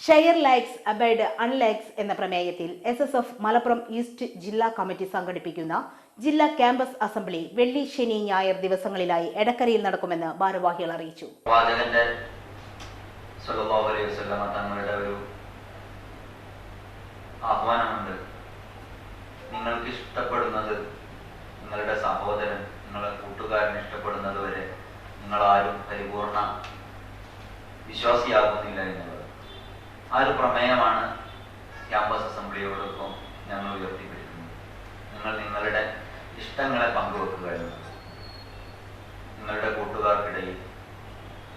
Share likes abide unlikes എന്ന പ്രമേയത്തിൽ S S F Malappuram east ജില്ലാ കമ്മിറ്റി സംഘടിപ്പിക്കുന്ന ജില്ലാ ക്യാമ്പസ് അസംബ്ലി വെള്ളി ശനി ഞായർ ദിവസങ്ങളിലായി എടക്കരയിൽ നടക്കുമെന്ന് ഭാരവാഹികൾ അറിയിച്ചു. തങ്ങളുടെ ഒരു ആഹ്വാനമുണ്ട്. നിങ്ങൾക്ക് ഇഷ്ടപ്പെടുന്നത് നിങ്ങളുടെ സഹോദരൻ നിങ്ങളുടെ കൂട്ടുകാരൻ ഇഷ്ടപ്പെടുന്നത് വരെ നിങ്ങളാരും പരിപൂർണ വിശ്വാസിയാകുന്നില്ല എന്നുള്ളത് ആ ഒരു പ്രമേയമാണ് ക്യാമ്പസ് അസംബ്ലിയോടൊപ്പം ഞങ്ങൾ ഉയർത്തിപ്പിടിക്കുന്നത്. നിങ്ങൾ നിങ്ങളുടെ ഇഷ്ടങ്ങളെ പങ്കുവെക്കുക നിങ്ങളുടെ കൂട്ടുകാർക്കിടയിൽ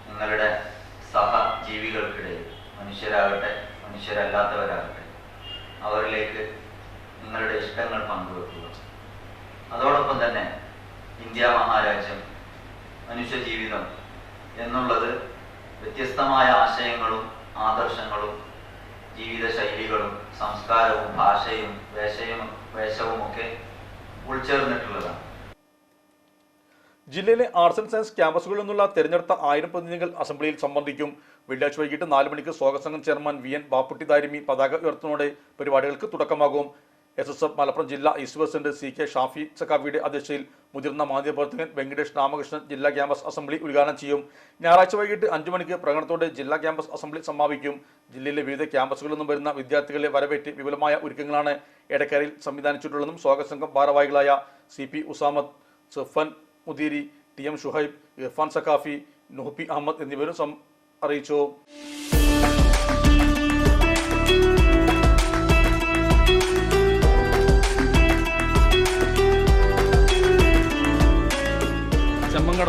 നിങ്ങളുടെ സഹജീവികൾക്കിടയിൽ മനുഷ്യരാകട്ടെ മനുഷ്യരല്ലാത്തവരാകട്ടെ അവരിലേക്ക് നിങ്ങളുടെ ഇഷ്ടങ്ങൾ പങ്കുവെക്കുക. അതോടൊപ്പം തന്നെ ഇന്ത്യ മഹാരാജ്യം മനുഷ്യജീവിതം എന്നുള്ളത് വ്യത്യസ്തമായ ആശയങ്ങളും ആദർശങ്ങളും ജീവിത ശൈലികളും സംസ്കാരവും ഭാഷയും വേഷയും വേഷവും ഒക്കെ ഉൾച്ചേർന്നിട്ടുള്ളതാണ്. ജില്ലയിലെ ആർട്സ് ആൻഡ് സയൻസ് ക്യാമ്പസുകളിൽ നിന്നുള്ള തെരഞ്ഞെടുത്ത ആയിരം പ്രതിനിധികൾ അസംബ്ലിയിൽ സംബന്ധിക്കും. വെള്ളിയാഴ്ച വൈകിട്ട് നാല് മണിക്ക് സ്വാഗത സംഘം chairman V N Bapputty Darimi പതാക ഉയർത്തുന്നതോടെ പരിപാടികൾക്ക് തുടക്കമാകും. എസ് എസ് എഫ് മലപ്പുറം ജില്ലാ east president C K Shafi സക്കാബിയുടെ അധ്യക്ഷതയിൽ മുതിർന്ന മാധ്യമപ്രവർത്തകൻ വെങ്കടേഷ് രാമകൃഷ്ണൻ ജില്ലാ ക്യാമ്പസ് അസംബ്ലി ഉദ്ഘാടനം ചെയ്യും. ഞായറാഴ്ച വൈകിട്ട് അഞ്ചു മണിക്ക് പ്രകടനത്തോടെ ജില്ലാ ക്യാമ്പസ് അസംബ്ലി സമാപിക്കും. ജില്ലയിലെ വിവിധ ക്യാമ്പസുകളിൽ നിന്നും വരുന്ന വിദ്യാർത്ഥികളെ വരവേറ്റ് വിപുലമായ ഒരുക്കങ്ങളാണ് എടക്കരയിൽ സംവിധാനിച്ചിട്ടുള്ളതെന്നും സ്വാഗത സംഘം ഭാരവാഹികളായ C P Usamath Safan Mudiri T M Shuhaib Irfan Saqafi Noohi Ahammed എന്നിവരും അറിയിച്ചു.